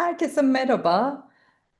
Herkese merhaba.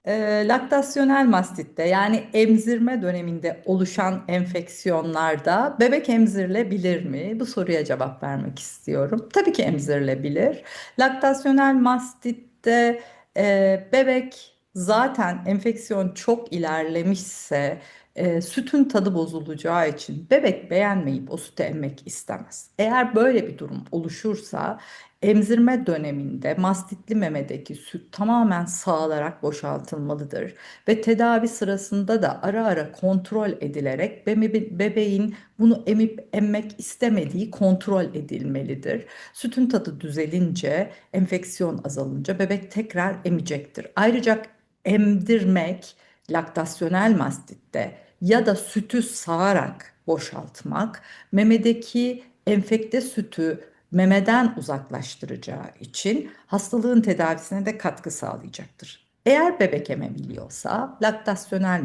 Eee, laktasyonel mastitte yani emzirme döneminde oluşan enfeksiyonlarda bebek emzirilebilir mi? Bu soruya cevap vermek istiyorum. Tabii ki emzirilebilir. Laktasyonel mastitte eee, bebek zaten enfeksiyon çok ilerlemişse eee, sütün tadı bozulacağı için bebek beğenmeyip o sütü emmek istemez. Eğer böyle bir durum oluşursa Emzirme döneminde mastitli memedeki süt tamamen sağlarak boşaltılmalıdır ve tedavi sırasında da ara ara kontrol edilerek bebe- bebeğin bunu emip emmek istemediği kontrol edilmelidir. Sütün tadı düzelince, enfeksiyon azalınca bebek tekrar emecektir. Ayrıca emdirmek laktasyonel mastitte ya da sütü sağarak boşaltmak memedeki enfekte sütü memeden uzaklaştıracağı için hastalığın tedavisine de katkı sağlayacaktır. Eğer bebek emebiliyorsa laktasyonel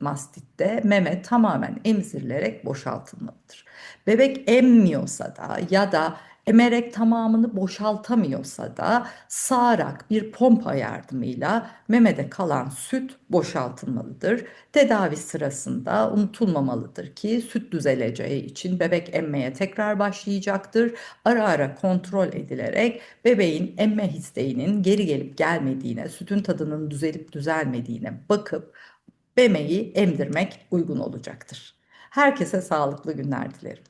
mastitte meme tamamen emzirilerek boşaltılmalıdır. Bebek emmiyorsa da ya da emerek tamamını boşaltamıyorsa da sağarak bir pompa yardımıyla memede kalan süt boşaltılmalıdır. Tedavi sırasında unutulmamalıdır ki süt düzeleceği için bebek emmeye tekrar başlayacaktır. Ara ara kontrol edilerek bebeğin emme isteğinin geri gelip gelmediğine, sütün tadının düzelip düzelmediğine bakıp bebeği emdirmek uygun olacaktır. Herkese sağlıklı günler dilerim.